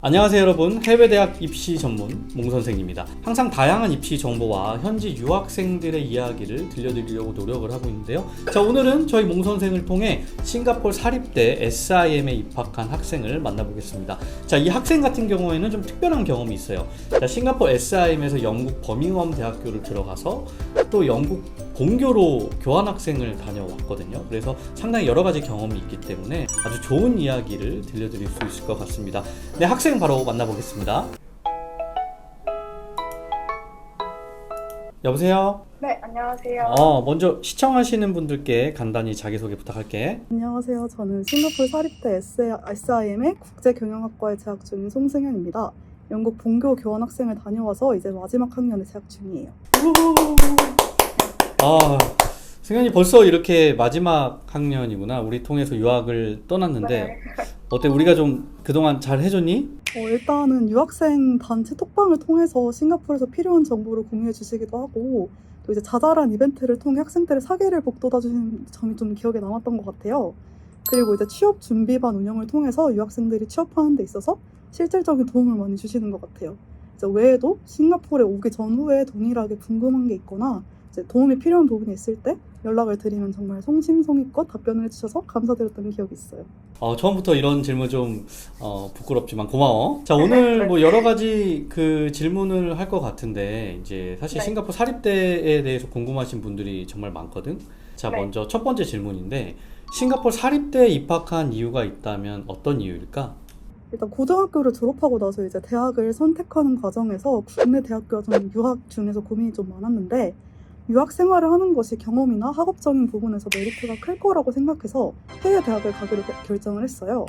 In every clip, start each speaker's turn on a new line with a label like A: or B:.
A: 안녕하세요 여러분. 해외대학 입시 전문 몽선생입니다. 항상 다양한 입시 정보와 현지 유학생들의 이야기를 들려드리려고 노력을 하고 있는데요. 자 오늘은 저희 몽선생을 통해 싱가포르 사립대 SIM에 입학한 학생을 만나보겠습니다. 자이 학생 같은 경우에는 좀 특별한 경험이 있어요. 자 싱가포르 SIM에서 영국 버밍엄 대학교를 들어가서 또 영국 본교로 교환학생을 다녀왔거든요 그래서 상당히 여러 가지 경험이 있기 때문에 아주 좋은 이야기를 들려드릴 수 있을 것 같습니다 네, 학생 바로 만나보겠습니다. 여보세요?
B: 네, 안녕하세요.
A: 어, 먼저 시청하시는 분들께 간단히 자기소개 부탁할게.
C: 안녕하세요. 저는 싱가포르 사립대 SIM의 국제경영학과에 재학 중인 송승현입니다. 영국 본교 교환학생을 다녀와서 이제 마지막 학년에 재학 중이에요.
A: 아, 승현이 벌써 이렇게 마지막 학년이구나. 우리 통해서 유학을 떠났는데,
B: 네.
A: 어때? 우리가 좀 그동안 잘 해줬니?
C: 어, 일단은 유학생 단체 톡방을 통해서 싱가포르에서 필요한 정보를 공유해 주시기도 하고 또 이제 자잘한 이벤트를 통해 학생들의 사기를 북돋아 주신 점이 좀 기억에 남았던 것 같아요. 그리고 이제 취업 준비반 운영을 통해서 유학생들이 취업하는 데 있어서 실질적인 도움을 많이 주시는 것 같아요. 이제 외에도 싱가포르에 오기 전후에 동일하게 궁금한 게 있거나 이제 도움이 필요한 부분이 있을 때 연락을 드리면 정말 성심성의껏 답변을 해주셔서 감사드렸던 기억이 있어요.
A: 어, 처음부터 이런 질문 좀 어, 부끄럽지만 고마워. 자, 오늘 뭐 여러 가지 그 질문을 할 것 같은데 이제 사실
B: 네.
A: 싱가포르 사립대에 대해서 궁금하신 분들이 정말 많거든. 자,
B: 네.
A: 먼저 첫 번째 질문인데 싱가포르 사립대에 입학한 이유가 있다면 어떤 이유일까?
C: 일단 고등학교를 졸업하고 나서 이제 대학을 선택하는 과정에서 국내 대학교와 좀 유학 중에서 고민이 좀 많았는데 유학 생활을 하는 것이 경험이나 학업적인 부분에서 메리트가 클 거라고 생각해서 해외 대학을 가기로 겨- 결정을 했어요.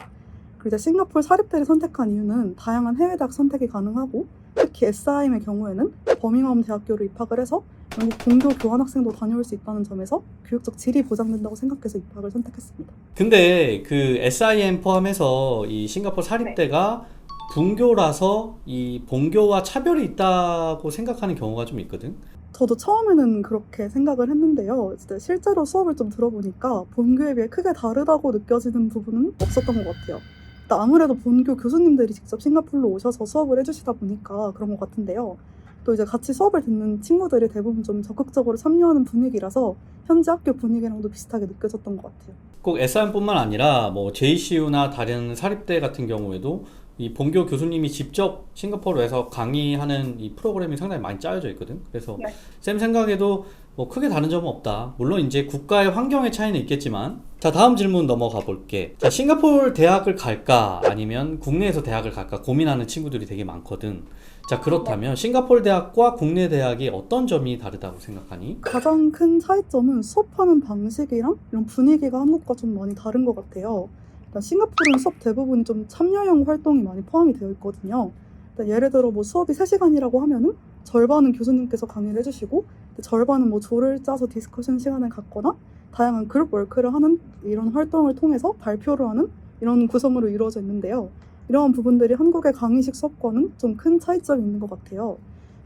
C: 그리고 싱가포르 사립대를 선택한 이유는 다양한 해외 대학 선택이 가능하고 특히 SIM의 경우에는 버밍엄 대학교로 입학을 해서 영국 공교 교환학생도 다녀올 수 있다는 점에서 교육적 질이 보장된다고 생각해서 입학을 선택했습니다.
A: 근데 그 SIM 포함해서 이 싱가포르 사립대가 분교라서 이 본교와 차별이 있다고 생각하는 경우가 좀 있거든.
C: 저도 처음에는 그렇게 생각을 했는데요. 실제로 수업을 좀 들어보니까 본교에 비해 크게 다르다고 느껴지는 부분은 없었던 것 같아요. 아무래도 본교 교수님들이 직접 싱가포르로 오셔서 수업을 해주시다 보니까 그런 것 같은데요. 또 이제 같이 수업을 듣는 친구들이 대부분 좀 적극적으로 참여하는 분위기라서 현지 학교 분위기랑도 비슷하게 느껴졌던 것 같아요.
A: 꼭 SIM뿐만 아니라 뭐 JCU나 다른 사립대 같은 경우에도 이 본교 교수님이 직접 싱가포르에서 강의하는 이 프로그램이 상당히 많이 짜여져 있거든. 그래서
B: 네.
A: 쌤 생각에도 뭐 크게 다른 점은 없다. 물론 이제 국가의 환경의 차이는 있겠지만 자 다음 질문 넘어가 볼게. 자 싱가포르 대학을 갈까 아니면 국내에서 대학을 갈까 고민하는 친구들이 되게 많거든. 자 그렇다면 싱가포르 대학과 국내 대학이 어떤 점이 다르다고 생각하니?
C: 가장 큰 차이점은 수업하는 방식이랑 이런 분위기가 한국과 좀 많이 다른 것 같아요. 일단 싱가포르는 수업 대부분이 좀 참여형 활동이 많이 포함이 되어 있거든요. 일단 예를 들어 뭐 수업이 3시간이라고 하면은 절반은 교수님께서 강의를 해주시고 절반은 뭐 조를 짜서 디스커션 시간을 갖거나 다양한 그룹 워크를 하는 이런 활동을 통해서 발표를 하는 이런 구성으로 이루어져 있는데요. 이러한 부분들이 한국의 강의식 수업과는 좀 큰 차이점이 있는 것 같아요.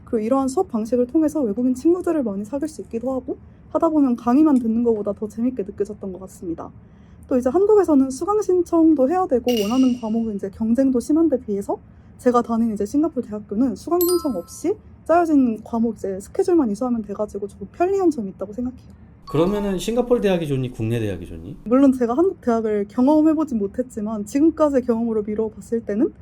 C: 그리고 이러한 수업 방식을 통해서 외국인 친구들을 많이 사귈 수 있기도 하고 하다 보면 강의만 듣는 것보다 더 재밌게 느껴졌던 것 같습니다. 또 이제 한국에서는 수강 신청도 해야 되고 원하는 과목은 이제 경쟁도 심한 데 비해서 제가 다니는 이제 싱가포르 대학교는 수강 신청 없이 짜여진 과목 이제 스케줄만 이수하면 돼가지고 조금 편리한 점이 있다고 생각해요.
A: 그러면은 싱가포르 대학이 좋니 국내 대학이 좋니?
C: 물론 제가 한국 대학을 경험해보진 못했지만 지금까지의 경험으로 미뤄봤을 때는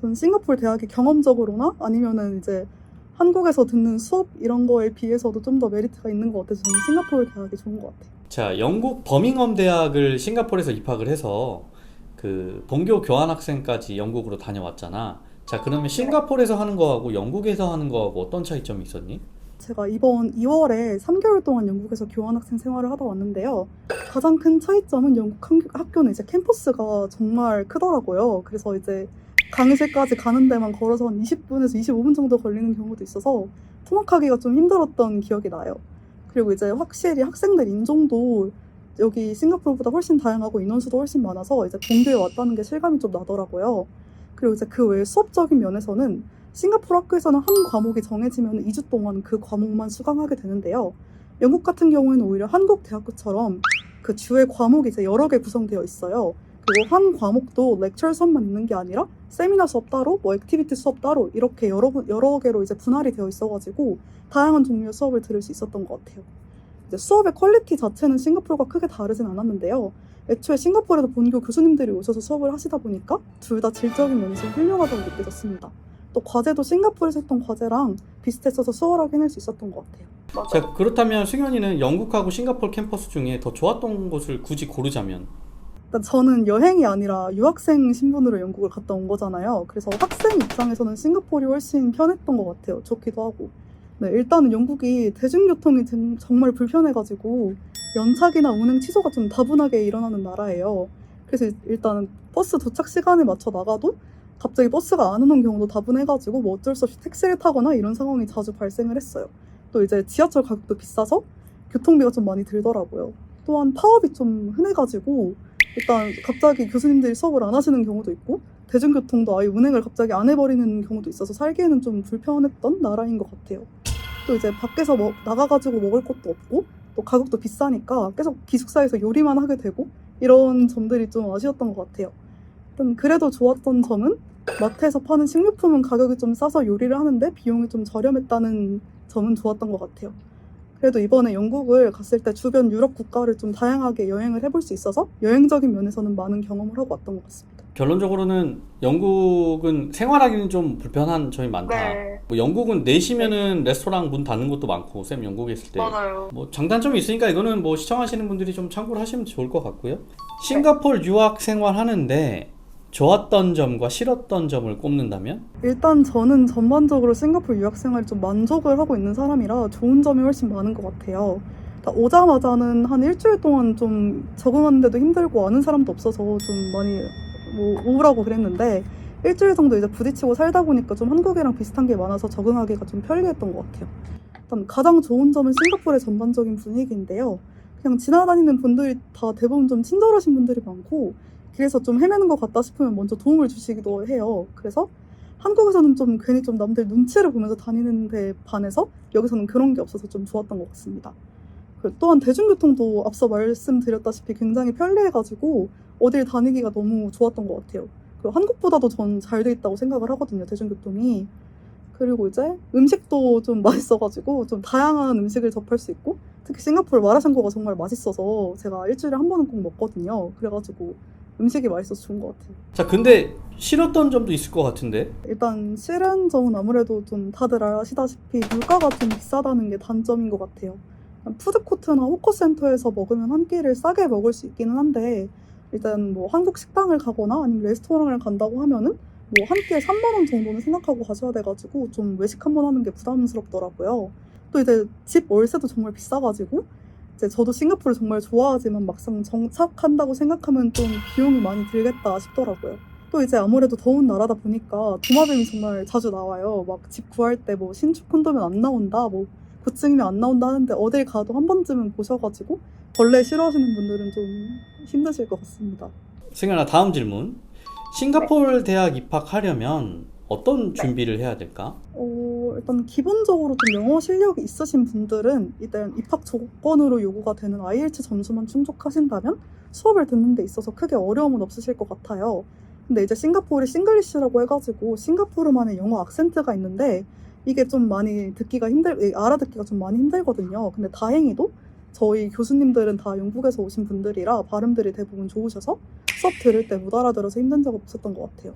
C: 저는 싱가포르 대학이 경험적으로나 아니면은 이제 한국에서 듣는 수업 이런 거에 비해서도 좀 더 메리트가 있는 것 같아서 저는 싱가포르 대학이 좋은 것 같아요.
A: 자, 영국 버밍엄 대학을 싱가포르에서 입학을 해서 그 본교 교환학생까지 영국으로 다녀왔잖아. 자, 그러면 싱가포르에서 하는 거하고 영국에서 하는 거하고 어떤 차이점이 있었니?
C: 제가 이번 2월에 3개월 동안 영국에서 교환학생 생활을 하다 왔는데요. 가장 큰 차이점은 영국 한- 학교는 이제 캠퍼스가 정말 크더라고요. 그래서 이제 강의실까지 가는 데만 걸어서 한 20분에서 25분 정도 걸리는 경우도 있어서 통학하기가 좀 힘들었던 기억이 나요. 그리고 이제 확실히 학생들 인종도 여기 싱가포르보다 훨씬 다양하고 인원수도 훨씬 많아서 이제 본교에 왔다는 게 실감이 좀 나더라고요. 그리고 이제 그 외에 수업적인 면에서는 싱가포르 학교에서는 한 과목이 정해지면 2주 동안 그 과목만 수강하게 되는데요. 영국 같은 경우에는 오히려 한국 대학교처럼 그 주의 과목이 이제 여러 개 구성되어 있어요. 그 그리고 한 과목도 렉처 수업만 있는 게 아니라 세미나 수업 따로, 뭐 액티비티 수업 따로 이렇게 여러 분- 여러 개로 이제 분할이 되어 있어가지고 다양한 종류의 수업을 들을 수 있었던 것 같아요. 이제 수업의 퀄리티 자체는 싱가포르가 크게 다르진 않았는데요. 애초에 싱가포르에도 본교 교수님들이 오셔서 수업을 하시다 보니까 둘 다 질적인 면에서 훌륭하다고 느껴졌습니다. 또 과제도 싱가포르에서 했던 과제랑 비슷했어서 수월하게 해낼 수 있었던 것 같아요.
A: 자 그렇다면 승현이는 영국하고 싱가포르 캠퍼스 중에 더 좋았던 곳을 굳이 고르자면
C: 저는 여행이 아니라 유학생 신분으로 영국을 갔다 온 거잖아요. 그래서 학생 입장에서는 싱가포르이 훨씬 편했던 것 같아요. 좋기도 하고. 네, 일단은 영국이 대중교통이 정- 정말 불편해가지고 연착이나 운행 취소가 좀 다분하게 일어나는 나라예요. 그래서 일단은 버스 도착 시간에 맞춰 나가도 갑자기 버스가 안 오는 경우도 다분해가지고 뭐 어쩔 수 없이 택시를 타거나 이런 상황이 자주 발생을 했어요. 또 이제 지하철 가격도 비싸서 교통비가 좀 많이 들더라고요. 또한 파업이 좀 흔해가지고 일단 갑자기 교수님들이 수업을 안 하시는 경우도 있고 대중교통도 아예 운행을 갑자기 안 해버리는 경우도 있어서 살기에는 좀 불편했던 나라인 것 같아요. 또 이제 밖에서 뭐 나가가지고 먹을 것도 없고 또 가격도 비싸니까 계속 기숙사에서 요리만 하게 되고 이런 점들이 좀 아쉬웠던 것 같아요. 일단 그래도 좋았던 점은 마트에서 파는 식료품은 가격이 좀 싸서 요리를 하는데 비용이 좀 저렴했다는 점은 좋았던 것 같아요. 그래도 이번에 영국을 갔을 때 주변 유럽 국가를 좀 다양하게 여행을 해볼 수 있어서 여행적인 면에서는 많은 경험을 하고 왔던 것 같습니다.
A: 결론적으로는 영국은 생활하기는 좀 불편한 점이 많다.
B: 네,
A: 뭐 영국은 내시면은 레스토랑 문 닫는 것도 많고 쌤 영국에 있을 때.
B: 맞아요.
A: 뭐 장단점이 있으니까 이거는 뭐 시청하시는 분들이 좀 참고를 하시면 좋을 것 같고요. 싱가포르 유학 생활 하는데 좋았던 점과 싫었던 점을 꼽는다면
C: 일단 저는 전반적으로 싱가포르 유학 생활에 좀 만족을 하고 있는 사람이라 좋은 점이 훨씬 많은 것 같아요. 오자마자는 한 일주일 동안 좀 적응하는데도 힘들고 아는 사람도 없어서 좀 많이 뭐 우울하고 그랬는데 일주일 정도 이제 부딪히고 살다 보니까 좀 한국이랑 비슷한 게 많아서 적응하기가 좀 편리했던 것 같아요. 일단 가장 좋은 점은 싱가포르의 전반적인 분위기인데요. 그냥 지나다니는 분들이 다 대부분 좀 친절하신 분들이 많고 길에서 좀 헤매는 것 같다 싶으면 먼저 도움을 주시기도 해요. 그래서 한국에서는 좀 괜히 좀 남들 눈치를 보면서 다니는데 반해서 여기서는 그런 게 없어서 좀 좋았던 것 같습니다. 그 또한 대중교통도 앞서 말씀드렸다시피 굉장히 편리해가지고 어딜 다니기가 너무 좋았던 것 같아요. 그리고 한국보다도 전 잘 돼 있다고 생각을 하거든요, 대중교통이. 그리고 이제 음식도 좀 맛있어가지고 좀 다양한 음식을 접할 수 있고 특히 싱가포르 마라샹궈가 정말 맛있어서 제가 일주일에 한 번은 꼭 먹거든요. 그래가지고 음식이 맛있어서 좋은 것 같아요.
A: 자 근데 싫었던 점도 있을 것 같은데
C: 일단 싫은 점은 아무래도 좀 다들 아시다시피 물가가 좀 비싸다는 게 단점인 것 같아요. 푸드코트나 호커센터에서 먹으면 한 끼를 싸게 먹을 수 있기는 한데 일단 뭐 한국 식당을 가거나 아니면 레스토랑을 간다고 하면은 뭐 한 끼에 3만 원 정도는 생각하고 가셔야 돼가지고 좀 외식 한 번 하는 게 부담스럽더라고요. 또 이제 집 월세도 정말 비싸가지고 이제 저도 싱가포르 정말 좋아하지만 막상 정착한다고 생각하면 좀 비용이 많이 들겠다 싶더라고요. 또 이제 아무래도 더운 나라다 보니까 도마뱀이 정말 자주 나와요. 막 집 구할 때 뭐 신축 콘도면 안 나온다, 뭐 고층이면 안 나온다 하는데 어딜 가도 한 번쯤은 보셔가지고 벌레 싫어하시는 분들은 좀 힘드실 것 같습니다.
A: 승현아 다음 질문 싱가포르 대학 입학하려면 어떤 준비를 해야 될까?
C: 어, 일단 기본적으로 좀 영어 실력이 있으신 분들은 일단 입학 조건으로 요구가 되는 IELTS 점수만 충족하신다면 수업을 듣는 데 있어서 크게 어려움은 없으실 것 같아요. 근데 이제 싱가포르이 싱글리시라고 해가지고 싱가포르만의 영어 악센트가 있는데 이게 좀 많이 듣기가 힘들, 예, 알아듣기가 좀 많이 힘들거든요. 근데 다행히도 저희 교수님들은 다 영국에서 오신 분들이라 발음들이 대부분 좋으셔서 수업 들을 때 못 알아들어서 힘든 적 없었던 것 같아요.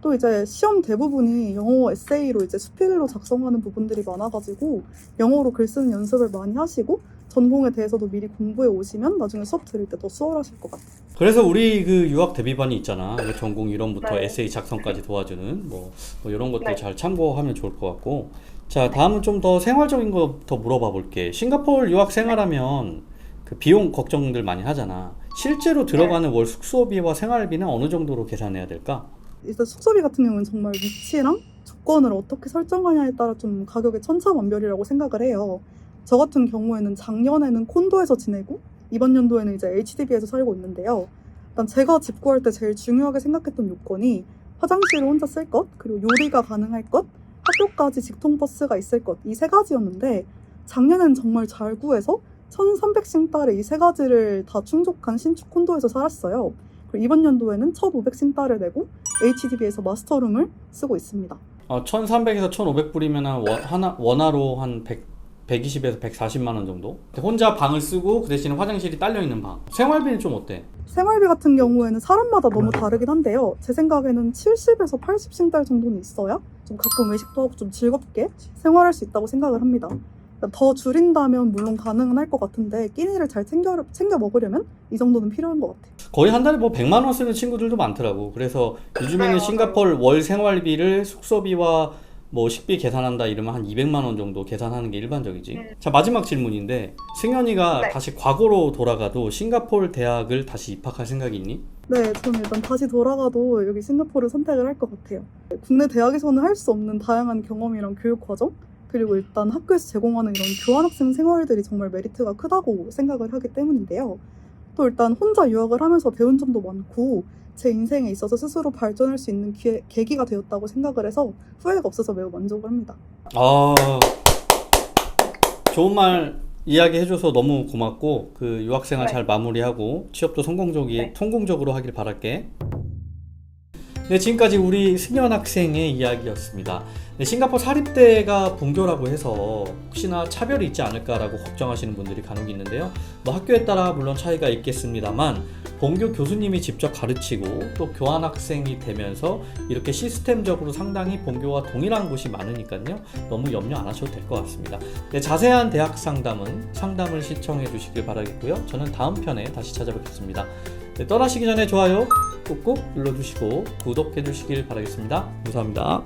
C: 또 이제 시험 대부분이 영어 에세이로 이제 수필로 작성하는 부분들이 많아가지고 영어로 글 쓰는 연습을 많이 하시고 전공에 대해서도 미리 공부해 오시면 나중에 수업 들을 때 더 수월하실 것 같아요.
A: 그래서 우리 그 유학 대비반이 있잖아. 그 전공 이론부터
B: 네.
A: 에세이 작성까지 도와주는 뭐, 뭐 이런 것도
B: 네.
A: 잘 참고하면 좋을 것 같고. 자, 다음은 좀 더 생활적인 거 더 물어봐 볼게. 싱가포르 유학 생활하면 그 비용 걱정들 많이 하잖아. 실제로 들어가는 월 숙소비와 생활비는 어느 정도로 계산해야 될까?
C: 일단 숙소비 같은 경우는 정말 위치랑 조건을 어떻게 설정하냐에 따라 좀 가격이 천차만별이라고 생각을 해요. 저 같은 경우에는 작년에는 콘도에서 지내고 이번 연도에는 이제 HDB에서 살고 있는데요. 일단 제가 집 구할 때 제일 중요하게 생각했던 요건이 화장실을 혼자 쓸 것, 그리고 요리가 가능할 것, 학교까지 직통 버스가 있을 것, 이 세 가지였는데 작년엔 정말 잘 구해서 1300싱달에 이 세 가지를 다 충족한 신축 콘도에서 살았어요. 이번 연도에는 1,500싱달을 내고 HDB에서 마스터룸을 쓰고 있습니다.
A: 어, 1,300에서 1,500불이면 원, 하나, 원화로 한 100, 120에서 140만 원 정도? 혼자 방을 쓰고 그 대신에 화장실이 딸려 있는 방. 생활비는 좀 어때?
C: 생활비 같은 경우에는 사람마다 너무 다르긴 한데요. 제 생각에는 70에서 80싱달 정도는 있어야 좀 가끔 외식도 하고 좀 즐겁게 생활할 수 있다고 생각을 합니다. 더 줄인다면 물론 가능은 할 것 같은데 끼니를 잘 챙겨, 챙겨 먹으려면 이 정도는 필요한 것 같아요.
A: 거의 한 달에 뭐 100만 원 쓰는 친구들도 많더라고. 그래서 요즘에는
B: 네,
A: 싱가폴 월 생활비를 숙소비와 뭐 식비 계산한다 이러면 한 200만 원 정도 계산하는 게 일반적이지.
B: 음.
A: 자, 마지막 질문인데 승현이가
B: 네.
A: 다시 과거로 돌아가도 싱가폴 대학을 다시 입학할 생각이 있니?
C: 네, 저는 일단 다시 돌아가도 여기 싱가포르를 선택을 할 것 같아요. 국내 대학에서는 할 수 없는 다양한 경험이랑 교육 과정, 그리고 일단 학교에서 제공하는 이런 교환학생 생활들이 정말 메리트가 크다고 생각을 하기 때문인데요. 또 일단 혼자 유학을 하면서 배운 점도 많고 제 인생에 있어서 스스로 발전할 수 있는 기회, 계기가 되었다고 생각을 해서 후회가 없어서 매우 만족을 합니다.
A: 아, 좋은 말 이야기해줘서 너무 고맙고 그 유학생활
B: 네.
A: 잘 마무리하고 취업도 성공적이
B: 네.
A: 성공적으로 하길 바랄게. 네, 지금까지 우리 승현 학생의 이야기였습니다. 네, 싱가포르 사립대가 본교라고 해서 혹시나 차별이 있지 않을까라고 걱정하시는 분들이 간혹 있는데요. 뭐 학교에 따라 물론 차이가 있겠습니다만 본교 교수님이 직접 가르치고 또 교환 학생이 되면서 이렇게 시스템적으로 상당히 본교와 동일한 곳이 많으니까요. 너무 염려 안 하셔도 될 것 같습니다. 네, 자세한 대학 상담은 상담을 시청해 주시길 바라겠고요. 저는 다음 편에 다시 찾아뵙겠습니다. 네, 떠나시기 전에 좋아요 꾹꾹 눌러주시고 구독해 주시길 바라겠습니다. 감사합니다.